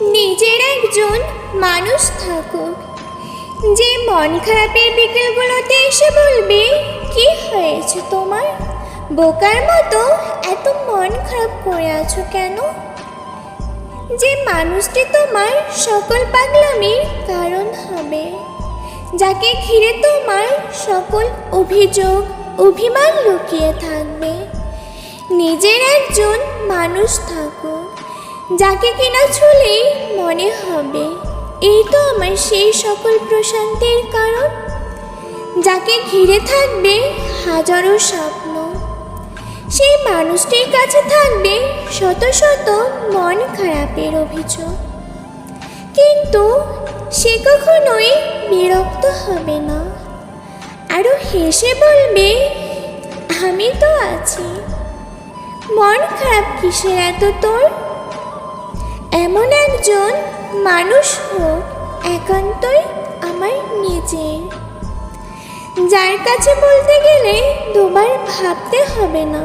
নিজের একজন মানুষ থাকুক। যে মন খারাপের বিকেলগুলোতে এসে বলবে, কি হয়েছে তোমার? বোকার মতো এত মন খারাপ করে আছো কেন? যে মানুষটি তোমার সকল পাগলামির কারণ হবে, যাকে ঘিরে তোমার সকল অভিযোগ, অভিমান লুকিয়ে থাকবে। নিজের একজন মানুষ থাকো যাকে কিনা ছুলেই মনে হবে। এই তো আমার সেই সকল প্রশান্তির কারণ। যাকে ঘিরে থাকবে হাজারো স্বপ্ন। সেই মানুষটির কাছে থাকবে শত শত মন খারাপের অভিযোগ। কিন্তু সে কখনোই বিরক্ত হবে না। আরও হেসে বলবে, আমি তো আছি। মন খারাপ কিসের এত তোর? এমন একজন মানুষ হোক একান্তই আমার নিজে। যার কাছে বলতে গেলে দুবার ভাবতে হবে না।